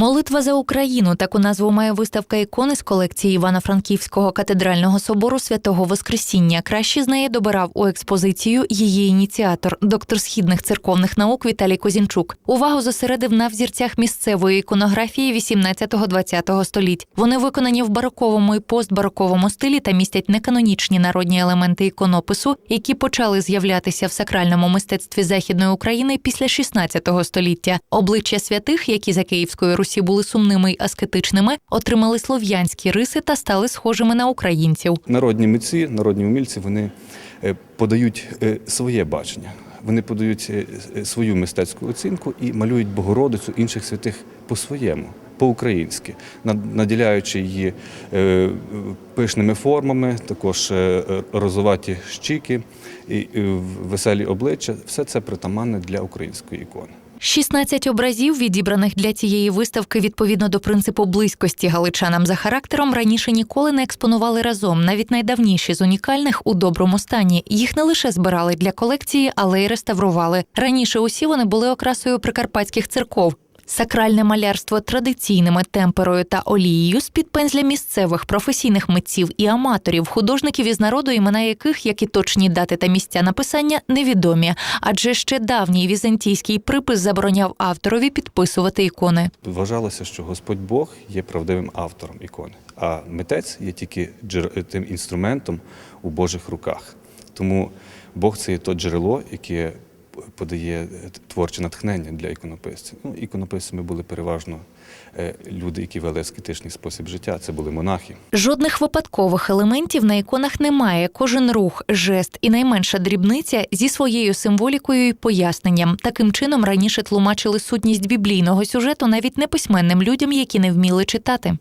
Молитва за Україну таку назву має виставка ікони з колекції Івано-Франківського катедрального собору святого Воскресіння. Краще з неї добирав у експозицію її ініціатор, доктор східних церковних наук Віталій Козінчук. Увагу зосередив на взірцях місцевої іконографії 18-20 століть. Вони виконані в бароковому і постбароковому стилі та містять неканонічні народні елементи іконопису, які почали з'являтися в сакральному мистецтві Західної України після 16 століття. Обличчя святих, які за Київської Русі були сумними й аскетичними, отримали слов'янські риси та стали схожими на українців. Народні митці, народні умільці, вони е, подають е, своє бачення. Вони подають е, свою мистецьку оцінку і малюють Богородицю інших святих по-своєму, по-українськи, над- наділяючи її пишними формами, також е, щіки веселі обличчя. Все це притаманне для української ікони. 16 образів, відібраних для цієї виставки відповідно до принципу близькості галичанам за характером, раніше ніколи не експонували разом. Навіть найдавніші з унікальних у доброму стані. Їх не лише збирали для колекції, але й реставрували. Раніше усі вони були окрасою прикарпатських церков. Сакральне малярство традиційними темперою та олією з під пензля місцевих професійних митців і аматорів, художників із народу, імена яких, як і точні дати та місця написання, невідомі. Адже ще давній візантійський припис забороняв авторові підписувати ікони. Вважалося, що Господь Бог є правдивим автором ікони, а митець є тільки тим інструментом у Божих руках. Тому Бог це є то джерело, яке подає творче натхнення для іконописців. Ну, іконописцями були переважно е, люди, які вели аскетичний спосіб життя. Це були монахи. Жодних випадкових елементів на іконах немає. Кожен рух, жест і найменша дрібниця зі своєю символікою і поясненням. Таким чином раніше тлумачили сутність біблійного сюжету навіть неписьменним людям, які не вміли читати.